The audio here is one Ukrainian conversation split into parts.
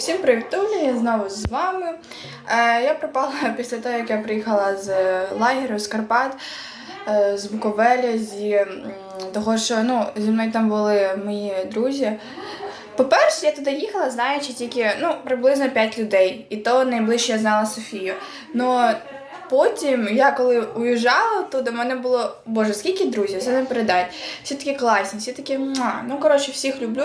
Всім привіт, я знову з вами. Е, я пропала після того, як я приїхала з лагерю, з Карпат, е, з Буковеля, зі того, що ну, зі мною там були мої друзі. По-перше, я туди їхала, знаючи тільки ну, приблизно 5 людей, і то найближче я знала Софію. Ну, потім, я коли уїжджала туди, в мене було, боже, скільки друзів, все не передать. Всі такі класні, всі такі, муа. ну коротше, всіх люблю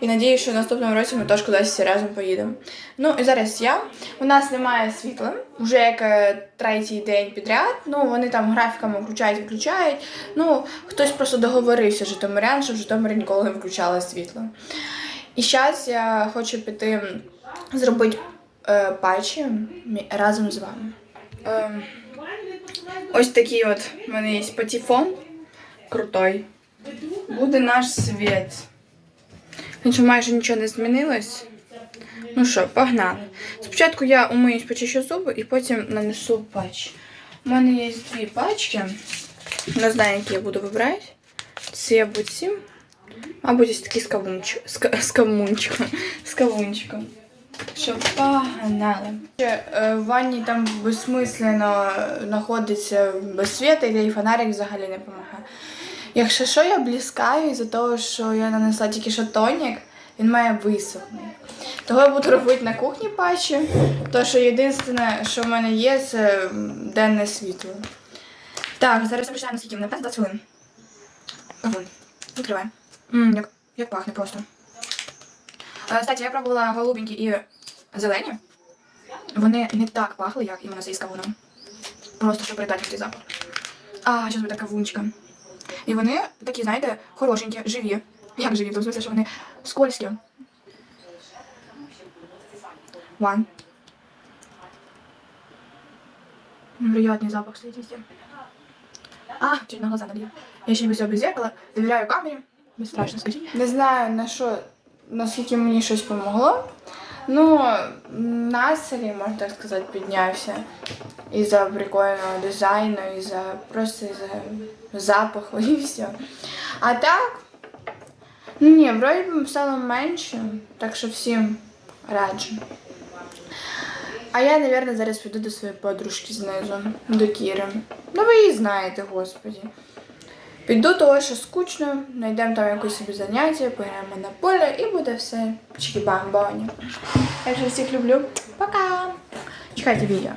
і надію, що в наступному році ми теж кудись разом поїдемо. Ну і зараз я. У нас немає світла, вже як е, третій день підряд. Ну вони там графіками включають, виключають. Ну хтось просто договорився Житомирян, що в Житомирі ніколи не включали світло. І зараз я хочу піти зробити е, патчі разом з вами. Ем, ось такий от у мене є патефон крутой. Буде наш світ. Нічого майже нічого не змінилось. Ну що, погнали. Спочатку я умиюсь, почищу зуби і потім нанесу патч. У мене є дві пачки. Не знаю, які я буду вибирати. Це або ці, мабуть, ось такі з кавунчиком. З кавунчиком. Що погнали. Е, В ванні там безсмислено знаходиться без світа, і фонарик взагалі не допомагає. Якщо що, я бліскаю із-за того, що я нанесла тільки що тонік, він має висохнути. Того я буду робити на кухні патчі, то що єдине, що в мене є, це денне світло. Так, зараз починаємо скільки мене 20 хвилин. Як, як пахне просто. Е, Кстати, я пробувала голубенькі і зелені. Вони не так пахли, як іменно цей з кавуном. Просто щоб передати цей запах. А, зараз буде кавунчика. І вони такі, знаєте, хорошенькі, живі. Як живі? В тому смысле, що вони скользкі. Ван. Приятный запах стоит. А, чуть на глаза налил. Я ще без цього без зеркала, довіряю камері. Безстрашно, скажіть. Не знаю, на що, наскільки мені щось помогло. Ну, настрій, можна так сказати, піднявся. Із-за прикольного дизайну, із-за просто із-за запаху і все. А так, ну ні, вроді би стало менше, так що всім раджу. А я, наверное, зараз піду до своєї подружки знизу, до Кіри. Ну, ви її знаєте, господі. Піду того, що скучно, знайдемо там якусь собі заняття, пограємо на поле і буде все чики-бам-боні. Я вже всіх люблю. Пока! Чекайте відео.